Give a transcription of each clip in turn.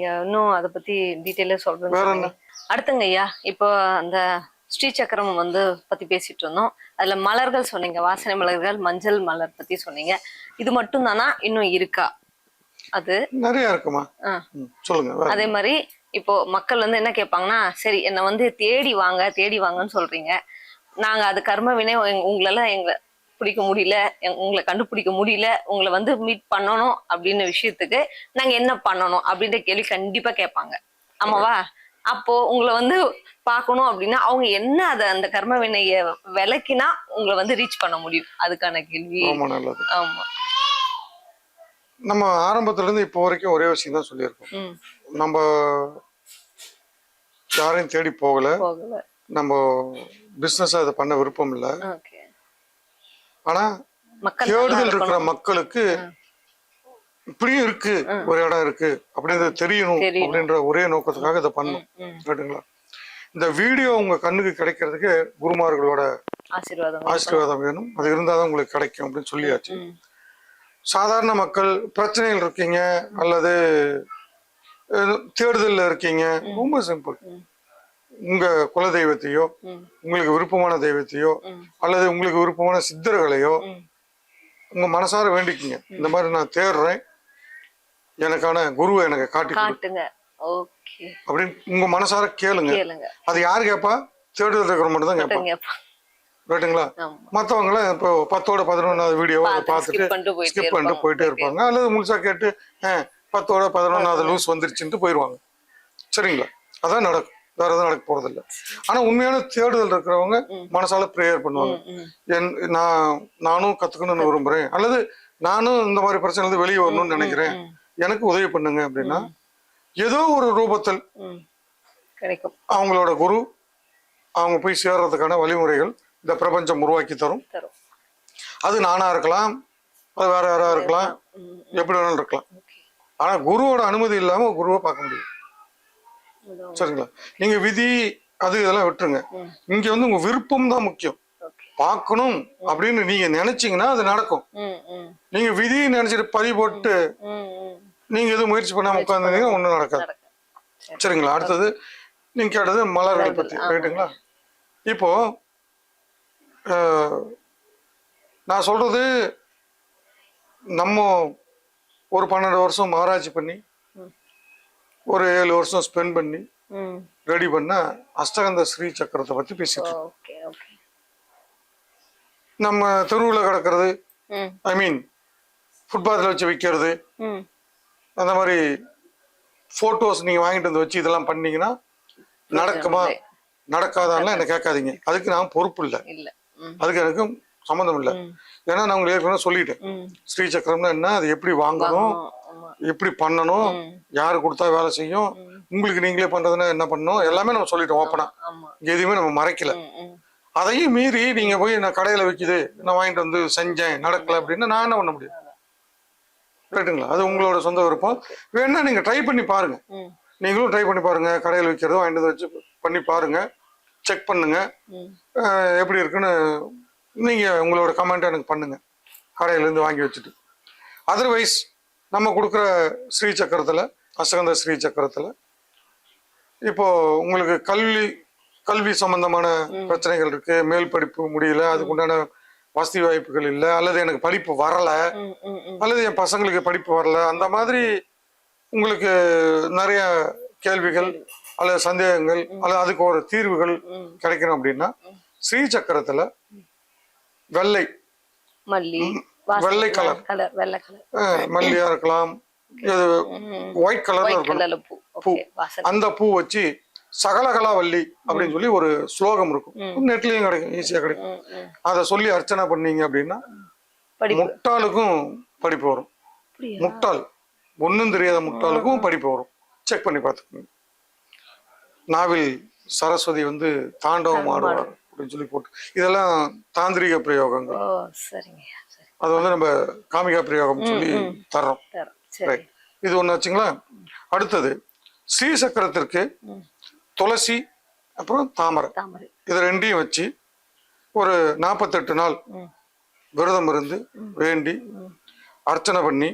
இன்னும் அதை பத்தி டீட்டெயிலா வேற என்ன? சொல்றேன் அடுத்துங்க ஐயா இப்போ அந்த ஸ்ரீ சக்கரம் வந்து பத்தி பேசிட்டு இருந்தோம். அதுல மலர்கள் சொன்னீங்க வாசனை மலர்கள் மஞ்சள் மலர் பத்தி சொன்னீங்க. இது மட்டும் தானா இன்னும் இருக்கா? அது? நிறைய இருக்குமா? சொல்லுங்க. அதே மாதிரி இப்போ மக்கள் வந்து என்ன கேட்பாங்கன்னா சரி என்னை வந்து தேடி வாங்க தேடி வாங்கன்னு சொல்றீங்க. நாங்க அது கர்ம வினை உங்க- உங்களெல்லாம் எங்களை பிடிக்க முடியல உங்களை கண்டுபிடிக்க முடியல உங்களை வந்து மீட் பண்ணணும் அப்படின்னு விஷயத்துக்கு நாங்க என்ன பண்ணணும் அப்படின்ற கேள்வி கண்டிப்பா கேட்பாங்க. ஆமாவா? அப்போ உங்களை வந்து பார்க்கணும் அப்படின்னா அவங்க என்ன அதை அந்த கர்ம வினைய விளக்கினா உங்களை வந்து ரீச் பண்ண முடியும்? அதுக்கான கேள்வி. ஆமா. நம்ம ஆரம்பத்துல இருந்து இப்போ வரைக்கும் ஒரே விஷயம் தான் சொல்லியிருக்கோம். நம்ம யாரையும் தேடி போகல. நம்ம பிசினஸ் அதை பண்ண விருப்பம் இல்லை. ஆனா தேடுதல் இருக்கிற. மக்களுக்கு இப்படியும் இருக்கு ஒரு இடம் இருக்கு அப்படின்றது தெரியணும். அப்படின்ற ஒரே நோக்கத்துக்காக இதை பண்ணோம். கேட்டுங்களா இந்த வீடியோ உங்க கண்ணுக்கு கிடைக்கிறதுக்கு குருமார்களோட ஆசீர்வாதம் வேணும் அது இருந்தாதான் உங்களுக்கு கிடைக்கும் அப்படின்னு சொல்லியாச்சு. சாதாரண மக்கள் பிரச்சனைகள் இருக்கீங்க அல்லது தேடுதல்ல இருக்கீங்க ரொம்ப சிம்பிள். உங்க குல தெய்வத்தையோ ம். உங்களுக்கு விருப்பமான தெய்வத்தையோ. அல்லது உங்களுக்கு விருப்பமான சித்தர்களையோ. உங்க மனசார வேண்டிக்குங்க. இந்த மாதிரி நான் தேடுறேன். எனக்கான குருவை எனக்கு காட்டி கொடு. காட்டுங்க. அப்படின்னு உங்க மனசார கேளுங்க. அது யாரு கேப்பா? தேடுதல் இருக்கிற மட்டும் தான் கேட்பாங்க கேட்பா ரைட்டுங்களா ஆமா. மற்றவங்க இப்போ பத்தோட பதினொன்றாவது வீடியோவை பார்த்து பார்த்துட்டு ஸ்கிப் பண்ணிட்டு இருப்பாங்க. போயிட்டே இருப்பாங்க. அல்லது முழுசா கேட்டு "ஆ, பத்தோட பதினொன்றாவது லூஸ் வந்துருச்சுன்ட்டு போயிடுவாங்க சரிங்களா? அதான் நடக்கும். வேற எதுவும் நடக்க போறதில்ல. ஆனா உண்மையான தேடுதல் இருக்கிறவங்க மனசால ப்ரேயர் பண்ணுவாங்க. என் நான் நானும் கத்துக்கணும்னு விரும்புறேன். அல்லது நானும் இந்த மாதிரி பிரச்சனை இருந்து வெளியே வரணும்னு நினைக்கிறேன். எனக்கு உதவி பண்ணுங்க அப்படின்னா ஏதோ ஒரு ரூபத்தில். கிடைக்கும். அவங்களோட குரு அவங்க போய் சேர்றதுக்கான வழிமுறைகள் இந்த பிரபஞ்சம் உருவாக்கி தரும். அது நானா இருக்கலாம் அது வேற யாரா இருக்கலாம். எப்படி வேணாலும் இருக்கலாம். ஆனா குருவோட அனுமதி இல்லாம குருவை பார்க்க முடியும். சரிங்களா? நீங்க விதி அது இதெல்லாம் விட்டுருங்க. இங்க வந்து உங்க விருப்பம் தான் முக்கியம். பார்க்கணும் அப்படின்னு நீங்க நினைச்சீங்கன்னா அது நடக்கும். நீங்க விதி நினைச்சிட்டு பறி போட்டு. நீங்க எதுவும் முயற்சி பண்ணாம உட்காந்துருந்தீங்கன்னா ஒண்ணும் நடக்காது. சரிங்களா? அடுத்தது நீங்க கேட்டது மலர்கள் பத்தி. ரைட்டுங்களா இப்போ நான் சொல்றது நம்ம ஒரு பன்னெண்டு வருஷம் ஆராய்ச்சி பண்ணி. ஒரு ஏழு வருஷம் ஸ்பெண்ட் பண்ணி. ரெடி பண்ண அஷ்டகந்த ஸ்ரீ சக்கரத்தை பத்தி பேசிட்டு இருக்கோம். நம்ம தெருவில் கிடக்கிறது ஐ மீன் ஃபுட்பாத்தில் வச்சு விற்கிறது அந்த மாதிரி ஃபோட்டோஸ் நீங்கள் வாங்கிட்டு வந்து வச்சு இதெல்லாம் பண்ணீங்கன்னா நடக்குமா நடக்காதான்லாம் என்ன கேட்காதீங்க. அதுக்கு நான் பொறுப்பு இல்லை. அதுக்கு எனக்கு சம்மந்தம் இல்லை. ஏன்னா நான் உங்களுக்கு ஏற்கனவே சொல்லிட்டேன். ஸ்ரீ சக்கரம்னா என்ன? அது எப்படி வாங்கணும். எப்படி பண்ணணும். யாரு கொடுத்தா வேலை செய்யும் உங்களுக்கு நீங்களே பண்றதுன்னா என்ன பண்ணணும் எல்லாமே நம்ம சொல்லிட்டோம் ஓப்பனா எதுவுமே நம்ம மறைக்கல. அதையும் மீறி நீங்க போய் நான் கடையில விக்குது நான் வாங்கிட்டு வந்து செஞ்சேன் நடக்கல அப்படின்னா நான் என்ன பண்ண முடியும்? ரைட்டுங்களா அது உங்களோட சொந்த விருப்பம். வேணா நீங்க ட்ரை பண்ணி பாருங்க. நீங்களும் ட்ரை பண்ணி பாருங்க. கடையில் விற்கிறதும் வாங்கிட்டு வந்து வச்சு பண்ணி பாருங்க. செக் பண்ணுங்க. எப்படி இருக்குன்னு நீங்க உங்களோட கமெண்ட் எனக்கு பண்ணுங்க. கடையில இருந்து வாங்கி வச்சுட்டு. அதர்வைஸ் நம்ம கொடுக்குற ஸ்ரீ சக்கரத்துல அசகந்த ஸ்ரீ சக்கரத்துல. இப்போ உங்களுக்கு கல்வி கல்வி சம்பந்தமான பிரச்சனைகள் இருக்கு மேல் படிப்பு முடியல அதுக்கு உண்டான வசதி வாய்ப்புகள் இல்லை அல்லது எனக்கு படிப்பு வரல. அல்லது என் பசங்களுக்கு படிப்பு வரல அந்த மாதிரி உங்களுக்கு நிறைய கேள்விகள் அல்லது சந்தேகங்கள் அல்லது அதுக்கு ஒரு தீர்வுகள். கிடைக்கணும் அப்படின்னா ஸ்ரீ சக்கரத்துல வெள்ளை. மல்லி. வெள்ளை கலர். கலர் வெள்ளை கலர். மல்லியா இருக்கலாம். இது ஒயிட் கலர்ல பூ. அந்த பூ வச்சு சகலகலா வள்ளி அப்படின்னு சொல்லி ஒரு ஸ்லோகம் இருக்கும். நெட்லயும் கிடைக்கும் ஈஸியா கிடைக்கும். அதை சொல்லி அர்ச்சனை பண்ணீங்க அப்படின்னா முட்டாளுக்கும் படிப்பு வரும். முட்டாள். ஒன்றும் தெரியாத முட்டாளுக்கும் படிப்பு வரும். செக் பண்ணி பார்த்துக்கோங்க. நாவில் சரஸ்வதி வந்து தாண்டவம் ஆடுவார் அப்படின்னு சொல்லி போட்டு இதெல்லாம் தாந்திரிக பிரயோகங்கள். சரிங்க. சரி அது வந்து நம்ம காமிகா பிரயோகம் சொல்லி தர்றோம். ரைட் இது ஒன்று வச்சுங்களா அடுத்தது ஸ்ரீ சக்கரத்திற்கு. துளசி அப்புறம் தாமரை. இது ரெண்டையும் வச்சு ஒரு நாற்பத்தெட்டு நாள். விரதம் இருந்து வேண்டி அர்ச்சனை பண்ணி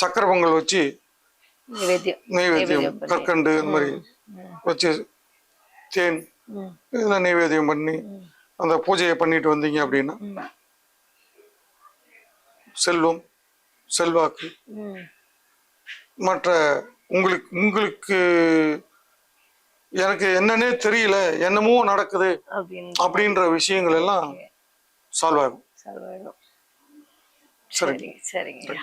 சக்கரை பொங்கல் வச்சு பண்ணி. கற்கண்டு இந்த மாதிரி வச்சு தேன். இதெல்லாம் நைவேத்தியம் பண்ணி அந்த பூஜையை பண்ணிட்டு வந்தீங்க அப்படின்னா. செல்வம் செல்வாக்கு. மற்ற உங்களுக்கு உங்களுக்கு எனக்கு என்னன்னே தெரியல என்னமோ நடக்குது அப்படின்ற விஷயங்கள் எல்லாம் சால்வ் ஆகும். சரிங்க. சரிங்க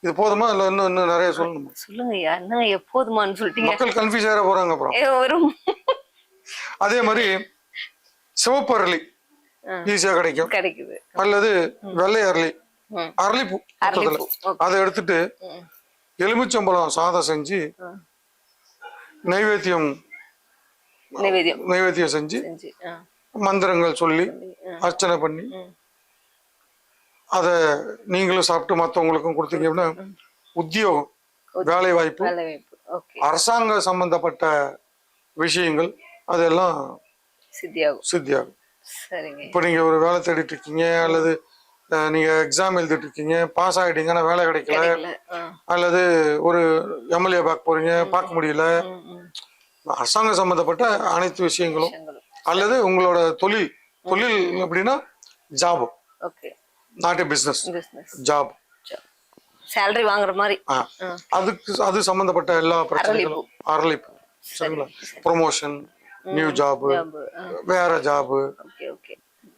இது போதுமா? இல்லை இன்னும் இன்னும் நிறைய சொல்லணுமா? சொல்லுங்க என்ன எப்போதுமான்னு சொல்லிட்டீங்க. மக்கள் கன்ஃபியூஸ் ஆகிற போறாங்க அப்புறம். வரும். அதே மாதிரி சிவப்பு அரளி. ஈஸியா கிடைக்கும். கிடைக்குது. அல்லது வெள்ளை அரளி. அரளிப்பூ. அதை எடுத்துட்டு. எலுமிச்சம்பழம் சாதம் செஞ்சு. நைவேத்தியம் நிவேத்தியம் செஞ்சு. மந்திரங்கள் சொல்லி. அர்ச்சனை பண்ணி. அதை நீங்களும் சாப்பிட்டு மற்றவங்களுக்கும் கொடுத்தீங்க அப்படின்னா உத்தியோகம் வேலை வாய்ப்பு அரசாங்க சம்பந்தப்பட்ட விஷயங்கள் அதெல்லாம் சித்தியாகும் சித்தியாகும் இப்போ நீங்க ஒரு வேலை தேடிட்டு இருக்கீங்க அல்லது அஹ், நீங்க எக்ஸாம் எழுதிட்டு இருக்கீங்க பாஸ் ஆயிட்டீங்க ஆனா வேலை கிடைக்கல. அல்லது ஒரு எம்எல்ஏ பார்க்க போறீங்க பார்க்க முடியல. அரசாங்க சம்பந்தப்பட்ட அனைத்து விஷயங்களும். அல்லது உங்களோட தொழில். தொழில் அப்படின்னா job not a business job salary வாங்குற மாதிரி. அதுக்கு அது சம்பந்தப்பட்ட எல்லா பிரச்சனைகளும். அரளிப்பு. சரிங்களா? Promotion new job. வேற ஜாப் ஓகே ஓகே.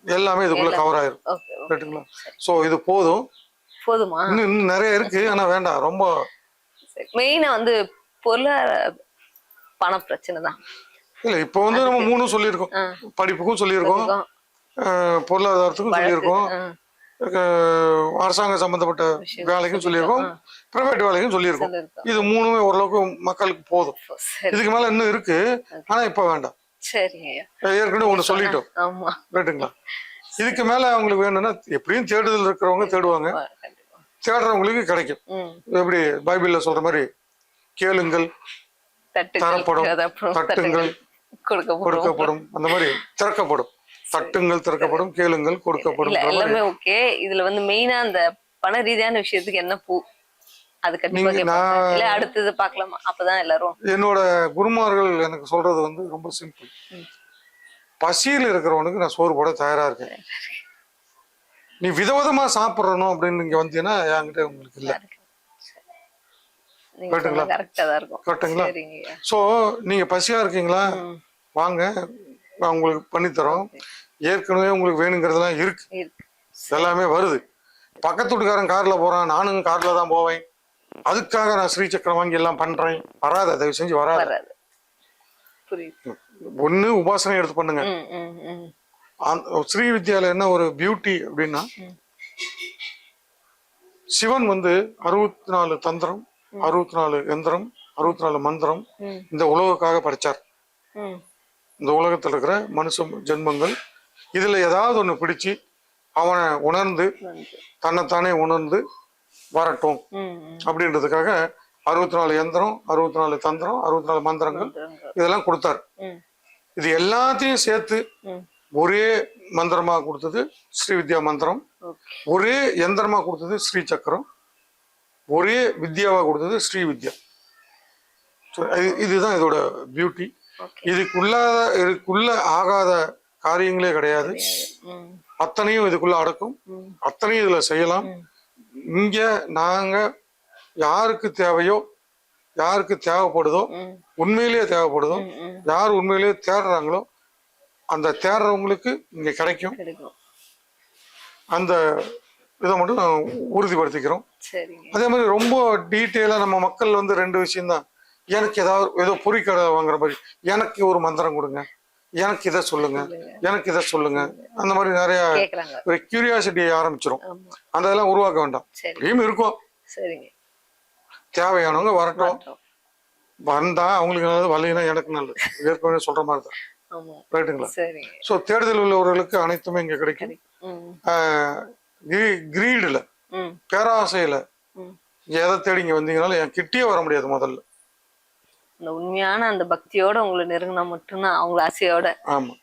எல்லாமே இதுக்குள்ள கவர் ஆயிரும். ரைட்டுங்களா ஸோ இது போதும். போதுமா? இன்னும் இன்னும் நிறைய இருக்கு. ஆனா வேண்டாம். ரொம்ப மெயினா வந்து பொருளாதார பண பிரச்சனை தான். இல்ல இப்போ வந்து நம்ம மூணும் சொல்லியிருக்கோம். படிப்புக்கும் சொல்லியிருக்கோம். பொருளாதாரத்துக்கும் சொல்லியிருக்கோம். ஆ. அஹ், அரசாங்க சம்பந்தப்பட்ட வேலைக்கும் சொல்லியிருக்கோம். பிரைவேட் வேலைக்கும் சொல்லியிருக்கோம். இது மூணுமே ஓரளவுக்கு மக்களுக்கு போதும். இதுக்கு மேல இன்னும் இருக்கு. ஆனா இப்ப வேண்டாம். சரிங்க. ஐயா ஏற்கனவே ஒண்ணு சொல்லிட்டோம். ஆமா. ரைட்டுங்களா இதுக்கு மேல அவங்களுக்கு வேணும்னா எப்படியும் தேடுதல் இருக்கிறவங்க தேடுவாங்க. தேடுறவங்களுக்கு கிடைக்கும். எப்படி பைபிள்ல சொல்ற மாதிரி கேளுங்கள் தரப்படும். தட்டுங்கள். கொடுக்கப்படும். அந்த மாதிரி திறக்கப்படும். தட்டுங்கள் திறக்கப்படும் கேளுங்கள் கொடுக்கப்படும் எல்லாமே ஓகே. இதுல வந்து மெயினா அந்த பண ரீதியான விஷயத்துக்கு என்ன பூ அது கண்டிப்பா கேட்பாங்க இல்ல அடுத்தது பாக்கலாமா அப்பதான் எல்லாரும். என்னோட குருமார்கள் எனக்கு சொல்றது வந்து ரொம்ப சிம்பிள் பசியில் இருக்கிறவனுக்கு நான் சோறு போட தயாரா இருக்கேன். நீ விதவிதமா சாப்பிடணும் அப்படின்னு நீங்க வந்தீங்கன்னா என்கிட்ட உங்களுக்கு இல்ல. நீங்க கரெக்ட்டுங்களா? கரெக்டா தான் இருக்கும். கரெக்ட்டுங்களா? சரிங்க. ஐயா. ஸோ நீங்க பசியா இருக்கீங்களா? வாங்க. நான் உங்களுக்கு பண்ணித்தரோம் ஏற்கனவே உங்களுக்கு வேணுங்கிறதெல்லாம் இருக்கு. இருக்கு. எல்லாமே வருது. பக்கத்து வீட்டுக்காரன் கார்ல போறான். நானும் கார்ல தான் போவேன். அதுக்காக நான் ஸ்ரீ சக்கரம் வாங்கி எல்லாம் பண்றேன். வராத தயவு செஞ்சு வராத. ஒண்ணு உபாசனை எடுத்து பண்ணுங்க. ஸ்ரீ வித்யால என்ன ஒரு பியூட்டி அப்படின்னா சிவன் வந்து அறுபத்தி நாலு தந்திரம் அறுபத்தி நாலு எந்திரம் அறுபத்தி நாலு மந்திரம். இந்த உலகுக்காக படைச்சார். இந்த உலகத்தில் இருக்கிற மனுஷ ஜென்மங்கள் இதுல ஏதாவது ஒண்ணு பிடிச்சு அவனை உணர்ந்து. தன்னைத்தானே உணர்ந்து வரட்டும். அப்படின்றதுக்காக அறுபத்தி நாலு எந்திரம் அறுபத்தி நாலு தந்திரம் அறுபத்தி நாலு மந்திரங்கள். இதெல்லாம் கொடுத்தார். இது எல்லாத்தையும் சேர்த்து. ஒரே மந்திரமா கொடுத்தது ஸ்ரீ வித்யா மந்திரம். ஒரே எந்திரமா கொடுத்தது ஸ்ரீ சக்கரம். ஒரே வித்யாவா கொடுத்தது ஸ்ரீ வித்யா. இதுதான் இதோட பியூட்டி இதுக்குள்ள இதுக்குள்ள ஆகாத காரியங்களே கிடையாது. அத்தனையும் இதுக்குள்ள அடக்கும். அத்தனையும் இதுல செய்யலாம். இங்க நாங்க யாருக்கு தேவையோ யாருக்கு தேவைப்படுதோ உண்மையிலேயே தேவைப்படுதோ. யார் உண்மையிலேயே தேடுறாங்களோ அந்த தேடுறவங்களுக்கு இங்க கிடைக்கும். அந்த இதை மட்டும் நான் உறுதிப்படுத்திக்கிறோம். அதே மாதிரி ரொம்ப டீட்டெயிலாக நம்ம மக்கள் வந்து ரெண்டு விஷயம்தான். எனக்கு ஏதாவது ஏதோ பொறிக்கடை வாங்குற மாதிரி எனக்கு ஒரு மந்திரம் கொடுங்க. எனக்கு இதை சொல்லுங்க. எனக்கு இதை சொல்லுங்க. அந்த மாதிரி நிறைய ஒரு கியூரியாசிட்டியை ஆரம்பிச்சிரும். ஆமா. அந்த இதெல்லாம் உருவாக்க வேண்டாம். இப்படியும் இருக்கும். தேவையானவங்க வரட்டும். வந்தா அவங்களுக்கு நல்லது வரலைன்னா எனக்கு நல்லது. ஏற்கனவே சொல்ற மாதிரி தான் ரைட்டுங்களா ஸோ தேடுதல் உள்ளவர்களுக்கு அனைத்துமே இங்க கிடைக்கும். கிரீடில் பேராசையில. எதை தேடி இங்க வந்தீங்கனாலும் என் கிட்டே வர முடியாது முதல்ல. அந்த உண்மையான அந்த பக்தியோட உங்களை நெருங்கினா மட்டும்தான் அவங்கள ஆசையோட ஆமா.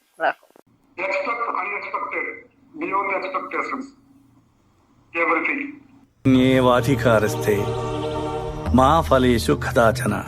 ஏவாதிகாரஸ்தே மா ஃபலேஷு கதாச்சனா